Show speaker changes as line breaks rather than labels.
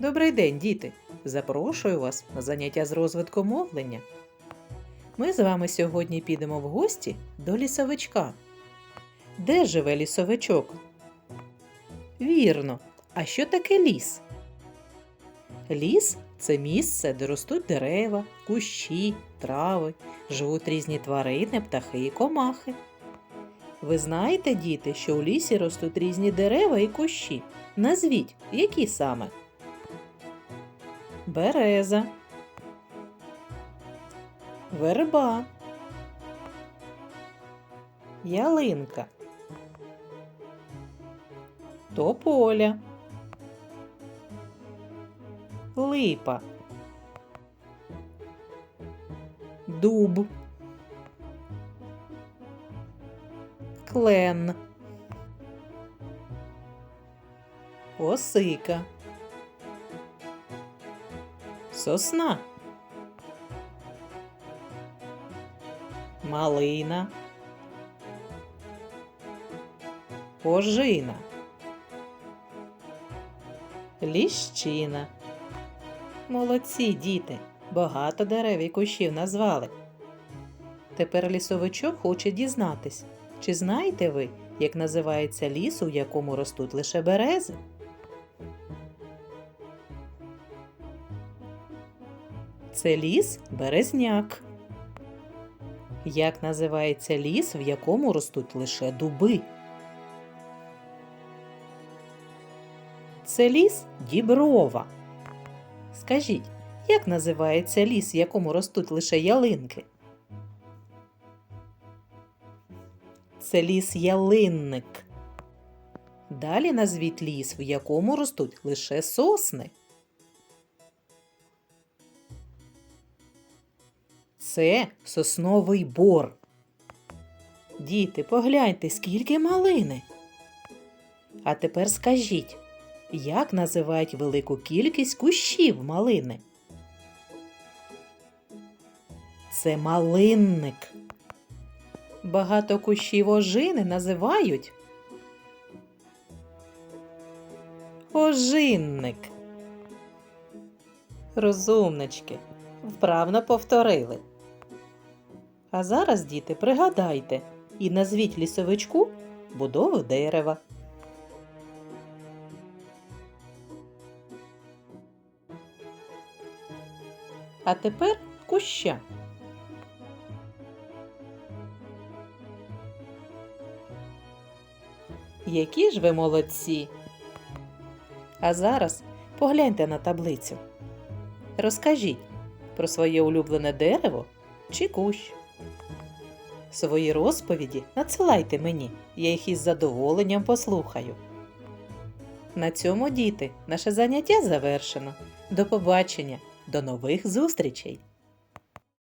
Добрий день, діти! Запрошую вас на заняття з розвитку мовлення. Ми з вами сьогодні підемо в гості до лісовичка. Де живе лісовичок? Вірно. А що таке ліс? Ліс це місце, де ростуть дерева, кущі, трави, живуть різні тварини, птахи і комахи. Ви знаєте, діти, що у лісі ростуть різні дерева і кущі. Назвіть, які саме? Береза. Верба. Ялинка. Тополя. Липа. Дуб. Клен. Осика. Сосна. Малина. Ожина. Ліщина. Молодці, діти. Багато дерев і кущів назвали. Тепер лісовичок хоче дізнатись, чи знаєте ви, як називається ліс, у якому ростуть лише берези? Це ліс березняк. Як називається ліс, в якому ростуть лише дуби? Це ліс діброва. Скажіть, як називається ліс, в якому ростуть лише ялинки? Це ліс ялинник. Далі назвіть ліс, в якому ростуть лише сосни. Це сосновий бор. Діти, погляньте, скільки малини. А тепер скажіть, як називають велику кількість кущів малини? Це малинник. Багато кущів ожини називають ожинник. Розумнички, вправно повторили. А зараз, діти, пригадайте і назвіть лісовичку будову дерева. А тепер куща. Які ж ви молодці! А зараз погляньте на таблицю. Розкажіть про своє улюблене дерево чи кущ. Свої розповіді надсилайте мені, я їх із задоволенням послухаю. На цьому, діти, наше заняття завершено. До побачення, до нових зустрічей!